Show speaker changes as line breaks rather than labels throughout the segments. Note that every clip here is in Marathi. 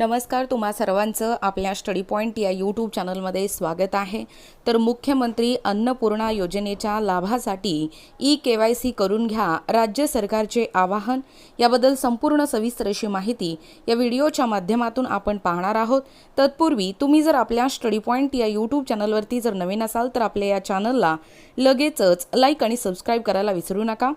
नमस्कार तुम्हा सर्वांचं आपल्या स्टडी पॉईंट या यूट्यूब चॅनलमध्ये स्वागत आहे. तर मुख्यमंत्री अन्नपूर्णा योजनेच्या लाभासाठी ई के वाय सी करून घ्या राज्य सरकारचे आवाहन. याबद्दल संपूर्ण सविस्तर अशी माहिती या व्हिडिओच्या माध्यमातून आपण पाहणार आहोत. तत्पूर्वी तुम्ही जर आपल्या स्टडी पॉईंट या यूट्यूब चॅनलवरती जर नवीन असाल तर आपल्या या चॅनलला लगेचच लाईक आणि सबस्क्राईब करायला विसरू नका.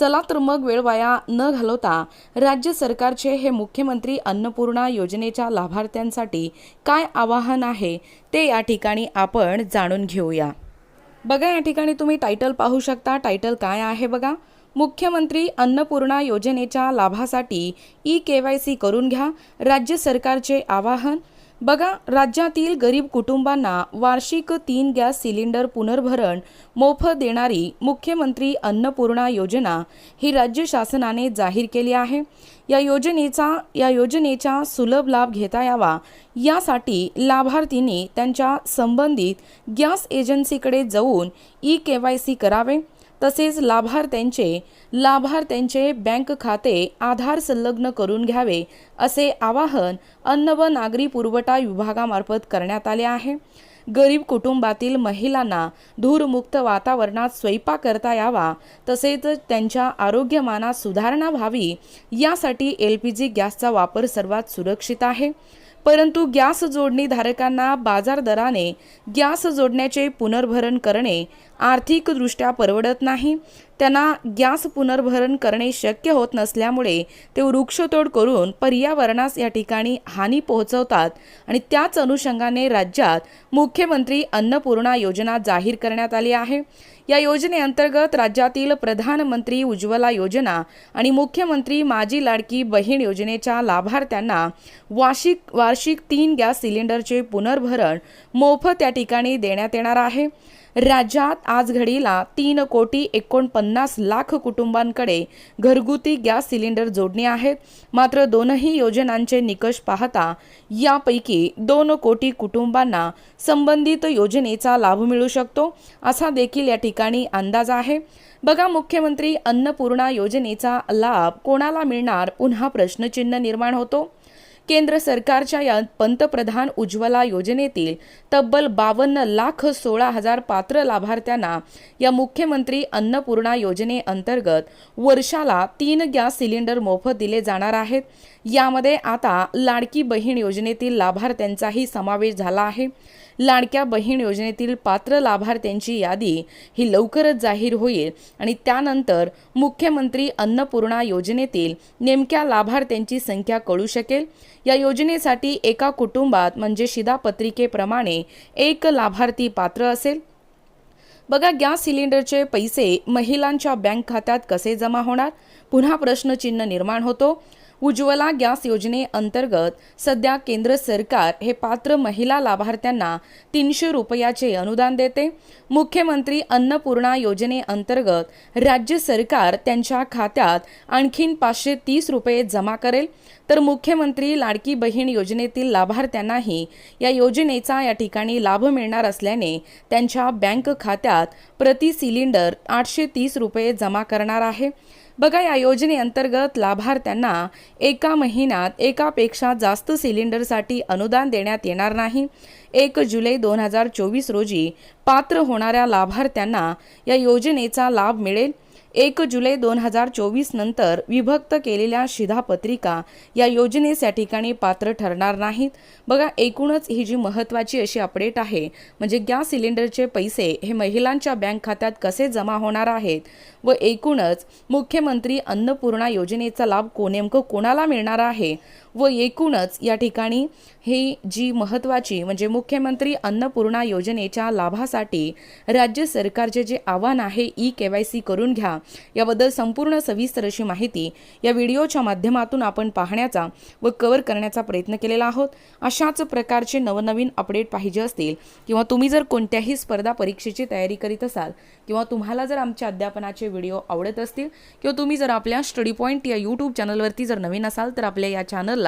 चला तर मग वेळ वाया न घालवता राज्य सरकारचे हे मुख्यमंत्री अन्नपूर्णा योजनेच्या लाभार्थ्यांसाठी काय आवाहन आहे ते या ठिकाणी आपण जाणून घेऊया. बघा या ठिकाणी तुम्ही टायटल पाहू शकता. टायटल काय आहे बघा? मुख्यमंत्री अन्नपूर्णा योजनेच्या लाभासाठी ई के वाय सी करून घ्या. राज्य सरकारचे आवाहन बघा राज्यातील गरीब कुटुंबांना वार्षिक तीन गॅस सिलेंडर पुनर्भरण मोफत देणारी मुख्यमंत्री अन्नपूर्णा योजना ही राज्य शासनाने जाहीर केली आहे. या योजनेचा या योजनेचा सुलभ लाभ घेता यावा. यासाठी लाभार्थींनी त्यांच्या संबंधित गॅस एजन्सीकडे जाऊन ई के वाय सी करावे. तसेच लाभार्थ्यांचे लाभार्थ्यांचे बँक खाते आधार संलग्न करून घ्यावे असे आवाहन अन्न व नागरी पुरवठा विभागामार्फत करण्यात आले आहे. गरीब कुटुंबातील महिलांना धूरमुक्त वातावरणात स्वयंपाक करता यावा तसेच त्यांच्या आरोग्यमानात सुधारणा व्हावी यासाठी एल पी जी गॅसचा वापर सर्वात सुरक्षित आहे. परंतु गॅस जोडणी धारकांना बाजार दराने गॅस जोडण्याचे पुनर्भरण करणे आर्थिकदृष्ट्या परवडत नाही. त्यांना गॅस पुनर्भरण करणे शक्य होत नसल्यामुळे ते वृक्षतोड करून पर्यावरणास या ठिकाणी हानी पोहोचवतात आणि त्याच अनुषंगाने राज्यात मुख्यमंत्री अन्नपूर्णा योजना जाहीर करण्यात आली आहे. या योजनेअंतर्गत राज्यातील प्रधानमंत्री उज्ज्वला योजना आणि मुख्यमंत्री माझी लाडकी बहीण योजनेच्या लाभार्थ्यांना वार्षिक वार्षिक तीन गॅस सिलेंडरचे पुनर्भरण मोफत या ठिकाणी देण्यात येणार आहे. राज्यात आज घडीला तीन कोटी एकोणपन्नास लाख कुटुंबांकडे घरगुती गॅस सिलेंडर जोडणी आहेत मात्र दोनही योजनांचे निकष पाहता यापैकी दोन कोटी कुटुंबांना संबंधित योजनेचा लाभ मिळू शकतो असा देखील या ठिकाणी अंदाज आहे. बघा मुख्यमंत्री अन्नपूर्णा योजनेचा लाभ कोणाला मिळणार? पुन्हा प्रश्नचिन्ह निर्माण होतो. केंद्र सरकारच्या या पंतप्रधान उज्ज्वला योजनेतील तब्बल बावन्न लाख सोळा हजार पात्र लाभार्थ्यांना या मुख्यमंत्री अन्नपूर्णा योजनेअंतर्गत वर्षाला तीन गॅस सिलेंडर मोफत दिले जाणार आहेत. यामध्ये आता लाडकी बहीण योजनेतील लाभार्थ्यांचाही समावेश झाला आहे. लाडक्या बहीण योजनेतील पात्र लाभार्थ्यांची यादी ही लवकरच जाहीर होईल. आणि त्यानंतर मुख्यमंत्री अन्नपूर्णा योजनेतील नेमक्या लाभार्थ्यांची संख्या कळू शकेल. या योजनेसाठी एका कुटुंबात म्हणजे शिधापत्रिकेप्रमाणे एक लाभार्थी पात्र असेल. बघा गॅस सिलेंडरचे पैसे महिलांच्या बँक खात्यात कसे जमा होणार? पुन्हा प्रश्नचिन्ह निर्माण होतो. उज्ज्वला गॅस योजनेअंतर्गत सध्या केंद्र सरकार हे पात्र महिला लाभार्थ्यांना तीनशे रुपयाचे अनुदान देते. मुख्यमंत्री अन्नपूर्णा योजनेअंतर्गत राज्य सरकार त्यांच्या खात्यात आणखीन पाचशे तीस रुपये जमा करेल. तर मुख्यमंत्री लाडकी बहीण योजनेतील लाभार्थ्यांनाही या योजनेचा या ठिकाणी लाभ मिळणार असल्याने त्यांच्या बँक खात्यात प्रति सिलेंडर आठशे तीस रुपये जमा करणार आहे. बघा या योजनेअंतर्गत लाभार्थ्यांना एका महिन्यात एकापेक्षा जास्त सिलेंडरसाठी अनुदान देण्यात येणार नाही. एक जुलै दोन हजार चोवीस रोजी पात्र होणाऱ्या लाभार्थ्यांना या योजनेचा लाभ मिळेल. एक जुलै दोन हजार चोवीस नंतर विभक्त केलेल्या शिधापत्रिका या योजनेस या ठिकाणी पात्र ठरणार नाहीत. बघा एकूणच ही जी महत्त्वाची अशी अपडेट आहे म्हणजे गॅस सिलेंडरचे पैसे हे महिलांच्या बँक खात्यात कसे जमा होणार आहेत? व एकूणच मुख्यमंत्री अन्नपूर्णा योजनेचा लाभ को नेमकं कोणाला मिळणार आहे? व एकूणच या ठिकाणी ही जी महत्त्वाची म्हणजे मुख्यमंत्री अन्नपूर्णा योजनेच्या लाभासाठी राज्य सरकारचे जे आव्हान आहे ई के वाय सी करून घ्या याबद्दल संपूर्ण सविस्तर अशी माहिती या व्हिडिओच्या माध्यमातून आपण पाहण्याचा व कव्हर करण्याचा प्रयत्न केलेला आहोत. अशाच प्रकारचे नवनवीन अपडेट पाहिजे असतील किंवा तुम्ही जर कोणत्याही स्पर्धा परीक्षेची तयारी करीत असाल किंवा तुम्हाला जर आमच्या अध्यापनाचे व्हिडिओ आवडत असतील किंवा तुम्ही जर आपल्या स्टडी पॉईंट या यूट्यूब चॅनलवरती जर नवीन असाल तर आपल्या या चॅनलला